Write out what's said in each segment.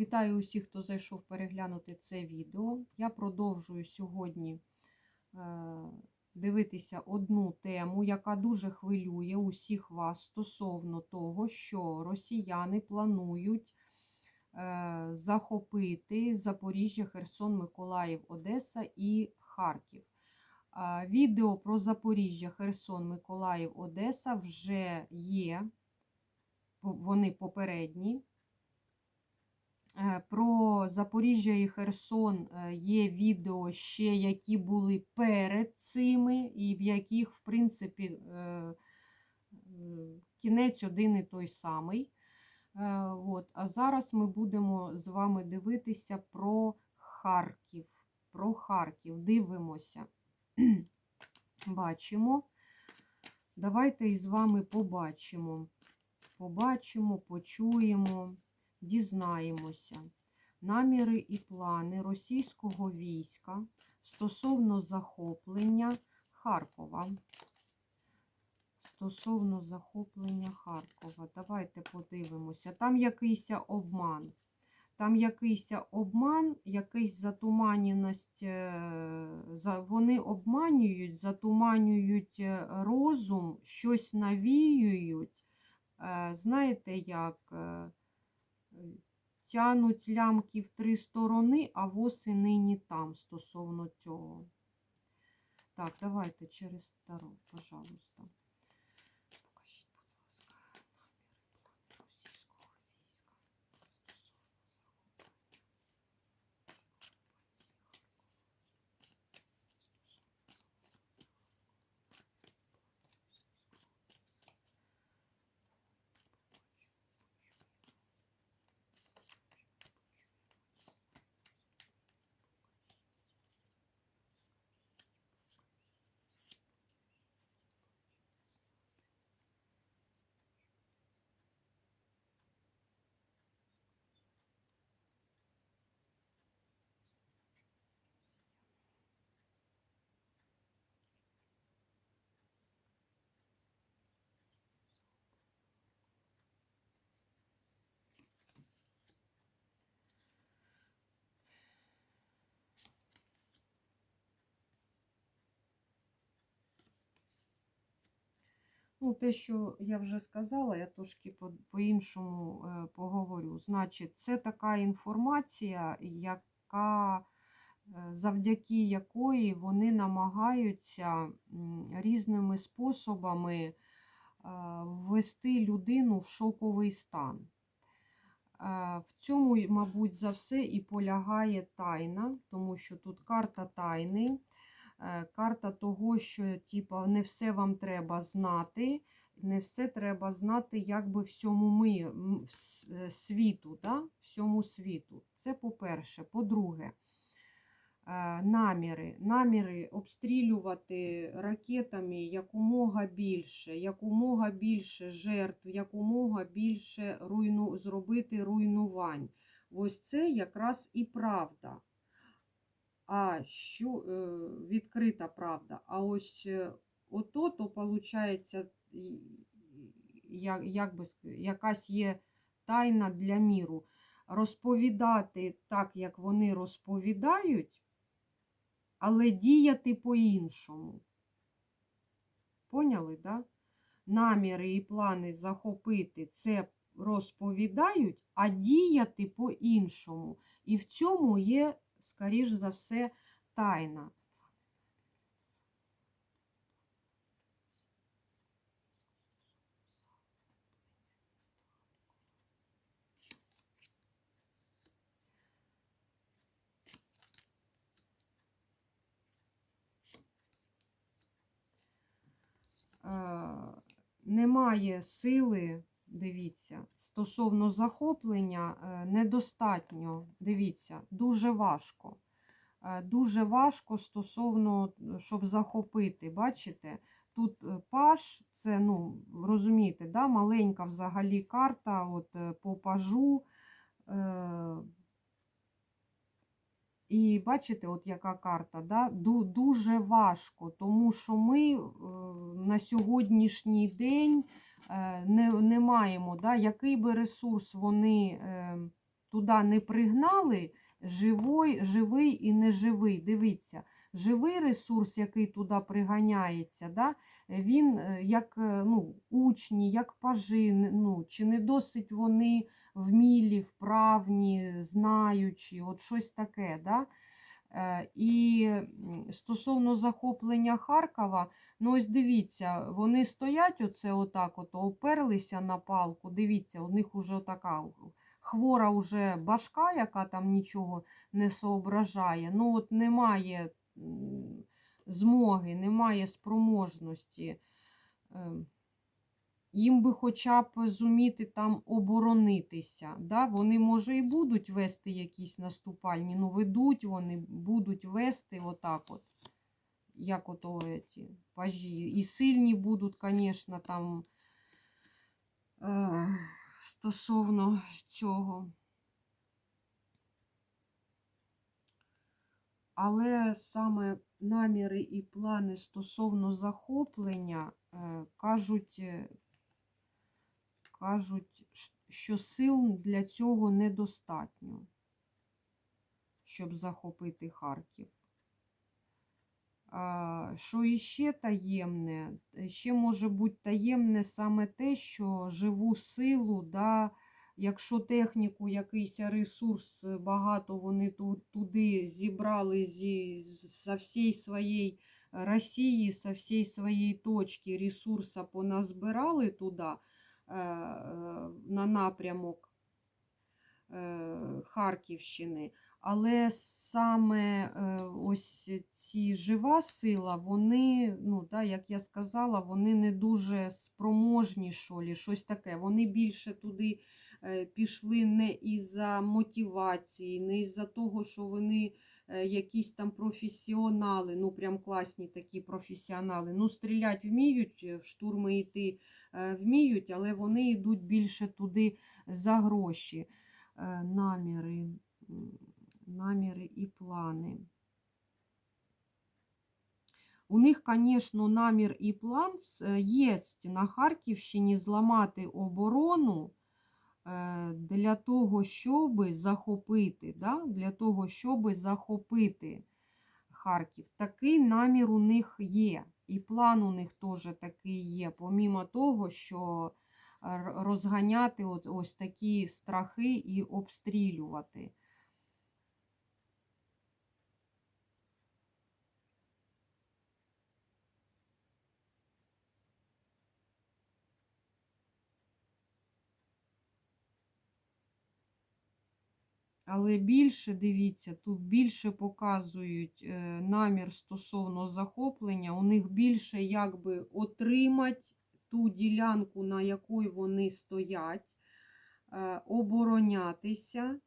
Вітаю усіх, хто зайшов переглянути це відео. Я продовжую сьогодні е, дивитися одну тему, яка дуже хвилює усіх вас стосовно того, що росіяни планують е, захопити Запоріжжя, Херсон, Миколаїв, Одеса і Харків. Відео про Запоріжжя, Херсон, Миколаїв, Одеса вже є. Вони попередні. Е, Про Запоріжжя і Херсон е, є відео ще, які були перед цими, і в яких, в принципі, е, кінець один і той самий. От. А зараз ми будемо з вами дивитися про Харків. Про Харків. Дивимося. Бачимо. Давайте із вами побачимо. Побачимо, почуємо дізнаємося наміри і плани російського війська стосовно захоплення Харкова. Стосовно захоплення Харкова. Давайте подивимося. Там якийсь обман. Там якийсь обман, якась затуманеність. е, Вони обманюють, затуманюють е, розум, щось навіюють. Е, Знаєте, як тянуть лямки в три сторони, а воси нині там стосовно цього. Так, давайте через Таро, пожалуйста. Ну, те, що я вже сказала, я трошки по- по-іншому е, поговорю. Значить, це така інформація, яка, е, завдяки якої вони намагаються різними способами е, ввести людину в шоковий стан. В цьому, мабуть, за все і полягає тайна, тому що тут карта тайни, е, карта того, що типа, не все вам треба знати, не все треба знати якби всьому ми, е, світу, да? всьому світу. Це по-перше. По-друге, е, наміри. Наміри обстрілювати ракетами якомога більше, якомога більше жертв, якомога більше руйну, зробити руйнувань. Ось це якраз і правда. А що е, відкрита правда? А ось е, ото, то виходить, як, як би, якась є тайна для міру. Розповідати так, як вони розповідають, але діяти по-іншому. Поняли, да? Наміри і плани захопити це розповідають, а діяти по-іншому. І в цьому є, скоріш за все, тайна. Е, немає сили, дивіться, стосовно захоплення е, недостатньо, дивіться, дуже важко. Е, Дуже важко стосовно, щоб захопити. Бачите, тут е, паш, це, ну, розумієте, да, маленька взагалі карта от, по пажу. І бачите, от яка карта, да? Дуже важко, тому що ми на сьогоднішній день не, не маємо, да? який би ресурс вони е, туди не пригнали живой, живий і неживий. Дивіться, живий ресурс, який туди приганяється, да, він е, як е, ну, учні, як пажи, ну, чи не досить вони вмілі, вправні, знаючі, от щось таке. Да? Е, І стосовно захоплення Харкова, ну ось дивіться, вони стоять оце отак, от, оперлися на палку. Дивіться, у них уже така хвора уже башка, яка там нічого не соображає. Ну от немає змоги, немає спроможності. Їм би хоча б зуміти там оборонитися. Да? Вони, може, і будуть вести якісь наступальні, ну ведуть вони, будуть вести отак от, як ото ці пажі. І сильні будуть, звісно, там е, стосовно цього. Але саме наміри і плани стосовно захоплення е, кажуть, е, кажуть, що сил для цього недостатньо, щоб захопити Харків. Що іще таємне? Ще може бути таємне саме те, що живу силу, да, якщо техніку, якийсь ресурс багато вони туди зібрали зі, со всієї своєї Росії, со всієї своєї точки ресурса поназбирали туди на напрямок е, Харківщини. Але саме е, ось ці жива сила, вони, ну, да, як я сказала, вони не дуже спроможні, що лі, щось таке. Вони більше туди е, пішли не із-за мотивації, не із-за того, що вони е, якісь там професіонали, ну прям класні такі професіонали. Ну, стріляти вміють, е, в штурми йти е, вміють, але вони йдуть більше туди за гроші. Е, Наміри, наміри і плани. У них, звісно, намір і план є на Харківщині зламати оборону е, для того, щоб захопити, да? для того, щоб захопити Харків. Такий намір у них є. І план у них теж такий є, помімо того, що розганяти от, ось такі страхи і обстрілювати. Але більше, дивіться, тут більше показують е, намір стосовно захоплення. У них більше якби отримати ту ділянку, на якій вони стоять, е, оборонятися,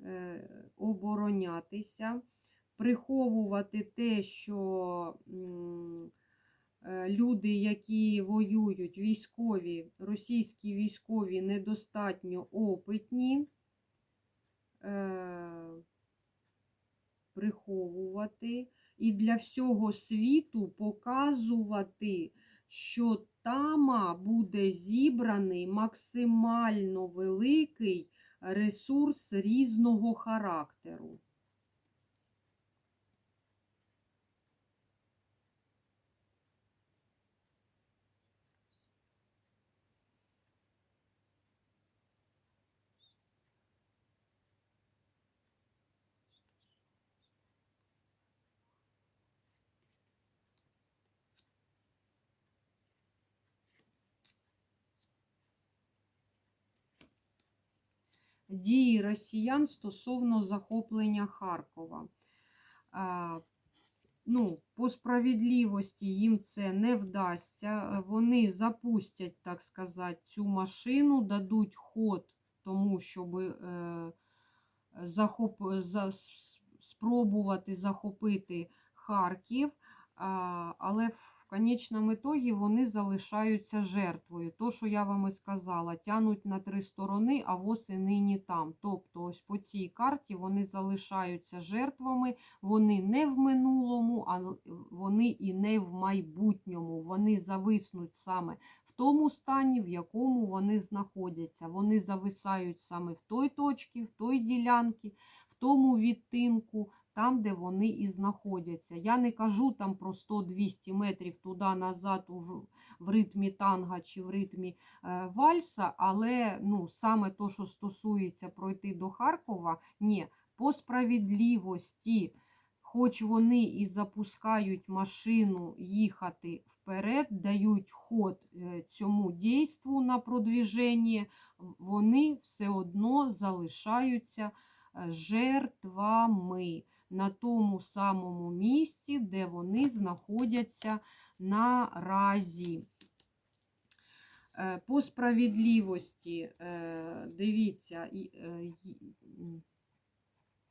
е, оборонятися, приховувати те, що люди, які воюють, військові, російські військові недостатньо опитні приховувати і для всього світу показувати, що тама буде зібраний максимально великий ресурс різного характеру. Дії росіян стосовно захоплення Харкова. Ну, по справедливості їм це не вдасться. Вони запустять, так сказати, цю машину, дадуть ход тому, щоб е, захоп... за... спробувати захопити Харків, але в конечному ітогі вони залишаються жертвою. То, що я вам і сказала, тянуть на три сторони, а воз нині там. Тобто, ось по цій карті вони залишаються жертвами, вони не в минулому, а вони і не в майбутньому. Вони зависнуть саме в тому стані, в якому вони знаходяться. Вони зависають саме в той точці, в той ділянці, в тому відтинку, там, де вони і знаходяться. Я не кажу там про 100-200 метрів туди-назад в, в ритмі танга чи в ритмі е, вальса, але ну, саме то, що стосується пройти до Харкова, ні, по справедливості, хоч вони і запускають машину їхати вперед, дають ход е, цьому дійству на продвіження, вони все одно залишаються е, жертвами на тому самому місці, де вони знаходяться наразі. Е, По справедливості, е, дивіться, е,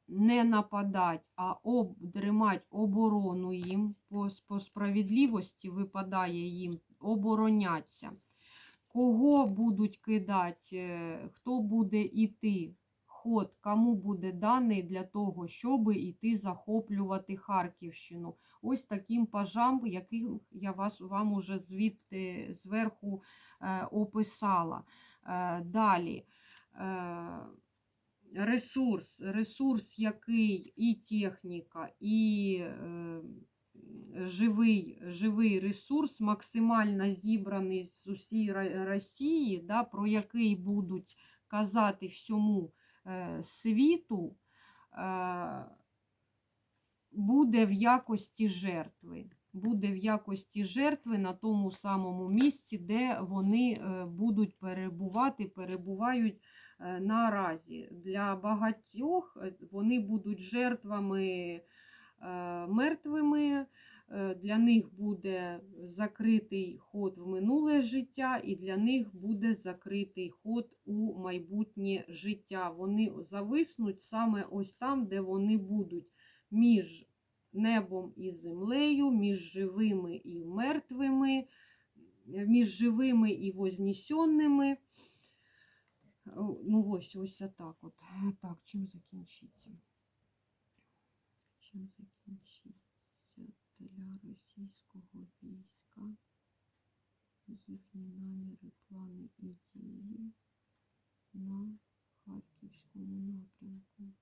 не нападать, а обдримать оборону їм. По, справедливості випадає їм обороняться. Кого будуть кидати, хто буде йти, ход, кому буде даний для того, щоб іти захоплювати Харківщину. Ось таким пажам, яким я вас, вам уже звідти зверху е, описала. Е, далі. Е, ресурс, ресурс, який і техніка, і е, живий, живий ресурс, максимально зібраний з усієї Росії, да, про який будуть казати всьому світу, е, буде в якості жертви. Буде в якості жертви на тому самому місці, де вони е, будуть перебувати, перебувають е, наразі. Для багатьох е, вони будуть жертвами е, мертвими. Е, Для них буде закритий ход в минуле життя, і для них буде закритий ход у майбутнє життя. Вони зависнуть саме ось там, де вони будуть між небом і землею, між живими і мертвими, е, між живими і вознесенними. Ну, ось, ось так от. Так, чим закінчиться? Чим закінчиться для російського війська їхні наміри, плани і дії на Харківському напрямку?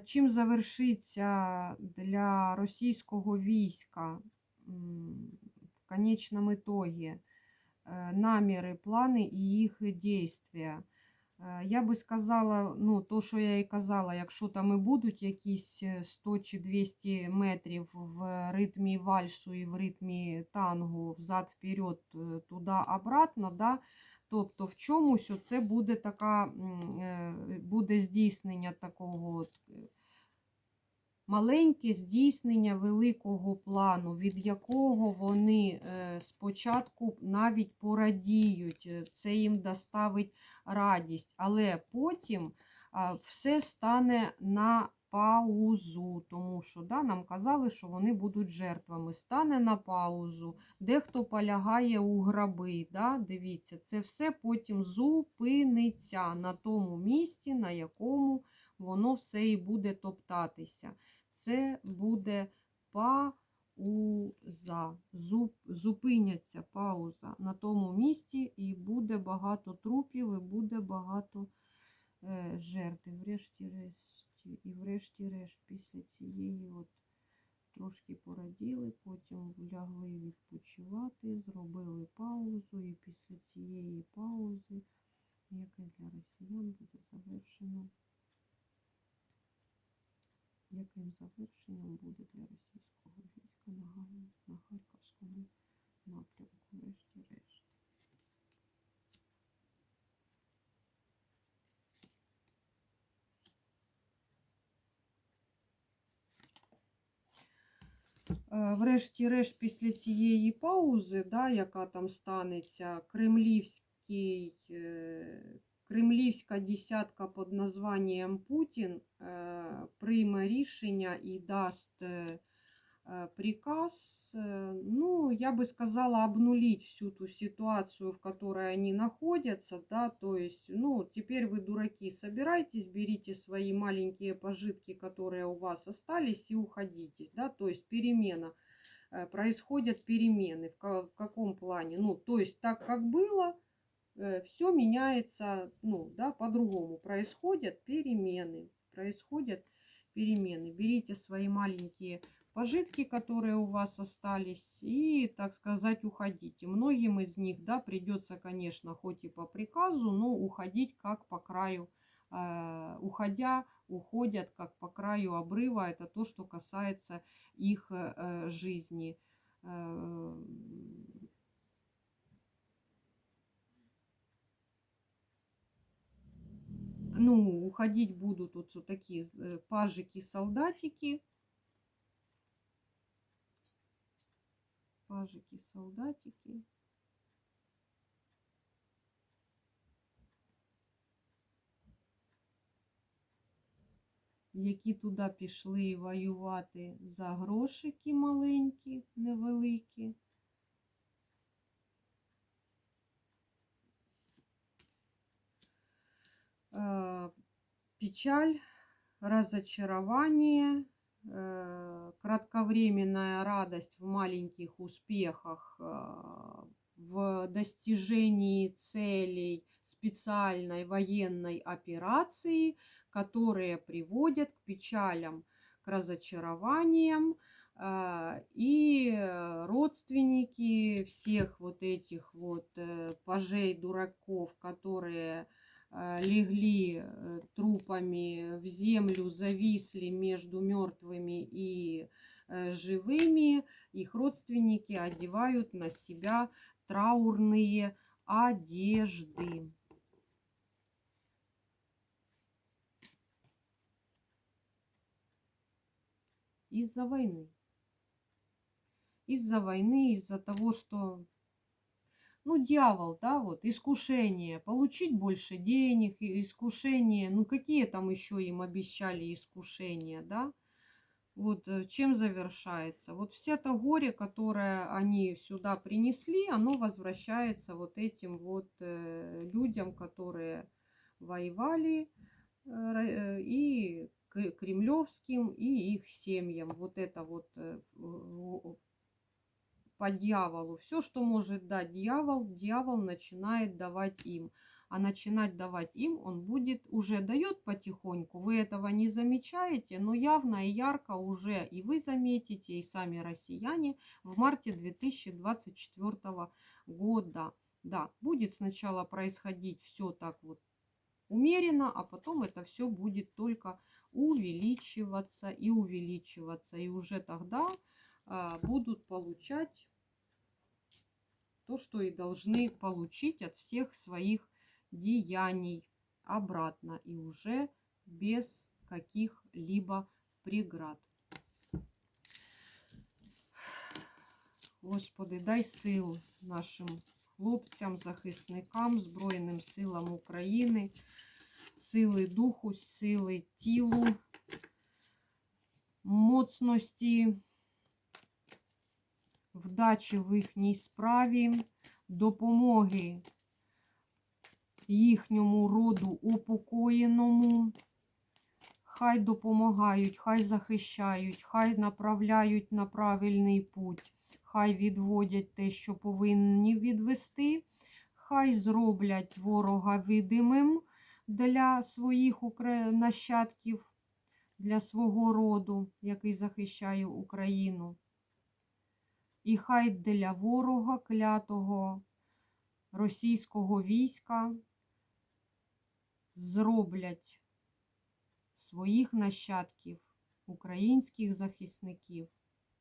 Чим завершиться для російського війська в конечном итоге е, наміри, плани і їх дійствия? Е, Я би сказала, ну, то, що я і казала, якщо там і будуть якісь е, 100 чи 200 метрів в ритмі вальсу і в ритмі тангу взад-вперед, е, туди-обратно, да, Тобто в чомусь оце буде така, е, буде здійснення такого от, е, маленьке здійснення великого плану, від якого вони е, спочатку навіть порадіють, це їм доставить радість, але потім все стане на паузу, тому що да, нам казали, що вони будуть жертвами. Стане на паузу, дехто полягає у граби. Да? Дивіться, це все потім зупиниться на тому місці, на якому воно все і буде топтатися. Це буде пауза. Зуп, зупиняться пауза на тому місці, і буде багато трупів, і буде багато е, жертв. І врешті-решт, і врешті-решт, після цієї от трошки пораділи, потім лягли відпочивати, зробили паузу, і після цієї паузи, яке для росіян буде завершено, яким завершенням буде для російського Врешті-решт, після цієї паузи, да, яка там станеться, кремлівський, е, кремлівська десятка під названням Путін е, прийме рішення і дасть е, э, приказ, э, ну, я бы сказала, обнулить всю ту ситуацию, в которой они находятся, да, то есть, ну, теперь вы, дураки, собирайтесь, берите свои маленькие пожитки, которые у вас остались, и уходите, да, то есть перемена, э, происходят перемены, в, ка- в каком плане, ну, то есть так, как было, все меняется, ну, да, по-другому, происходят перемены, происходят перемены, берите свои маленькие пожитки, которые у вас остались, и, так сказать, уходите. Многим из них, да, придется, конечно, хоть и по приказу, но уходить как по краю, э, уходя, уходят как по краю обрыва. Это то, что касается их э, жизни. Э, Ну, уходить будут вот, вот такие э, пажики-солдатики. Які туди пішли воювати за грошики маленькі, невеликі. Е, Печаль, разочарование, э, кратковременная радость в маленьких успехах, э, в достижении целей специальной военной операции, которые приводят к печалям, к разочарованиям. э, И родственники всех вот этих вот э, пажей, дураков, которые э, легли э, трупами в землю, зависли между мертвыми и э, живыми, их родственники одевают на себя траурные одежды. Из-за войны. Из-за войны, из-за того, что ну, дьявол, да, вот, искушение, получить больше денег, искушение, ну, какие там еще им обещали искушения, да, вот э, чем завершается. Вот все это горе, которое они сюда принесли, оно возвращается вот этим вот э, людям, которые воевали, э, и кремлевским, и их семьям. Вот это вот э, по дьяволу. Все, что может дать дьявол, дьявол начинает давать им. А начинать давать им он будет, уже дает потихоньку. Вы этого не замечаете, но явно и ярко уже и вы заметите, и сами россияне в марте 2024 года. Да, будет сначала происходить все так вот умеренно, а потом это все будет только увеличиваться и увеличиваться. И уже тогда а, будут получать то, что и должны получить от всех своих деяний обратно и уже без каких-либо преград. Господи, дай сил нашим хлопцям, захисникам, Збройним силам України, сили духу, сили тілу, моцності, вдачі в їхній справі, допомоги їхньому роду упокоєному. Хай допомагають, хай захищають, хай направляють на правильний путь, хай відводять те, що повинні відвести, хай зроблять ворога видимим для своїх нащадків, для свого роду, який захищає Україну. І хай для ворога клятого російського війська зроблять своїх нащадків, українських захисників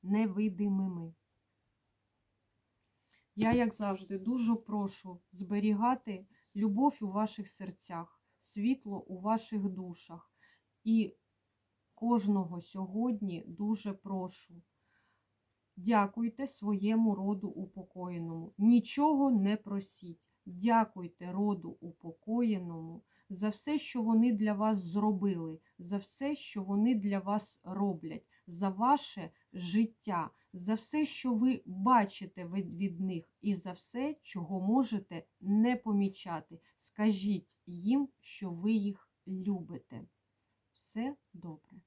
невидимими. Я, як завжди, дуже прошу зберігати любов у ваших серцях, світло у ваших душах. І кожного сьогодні дуже прошу Дякуйте своєму роду упокоєному. Нічого не просіть. Дякуйте роду упокоєному за все, що вони для вас зробили, за все, що вони для вас роблять, за ваше життя, за все, що ви бачите від, них, і за все, чого можете не помічати. Скажіть їм, що ви їх любите. Все добре.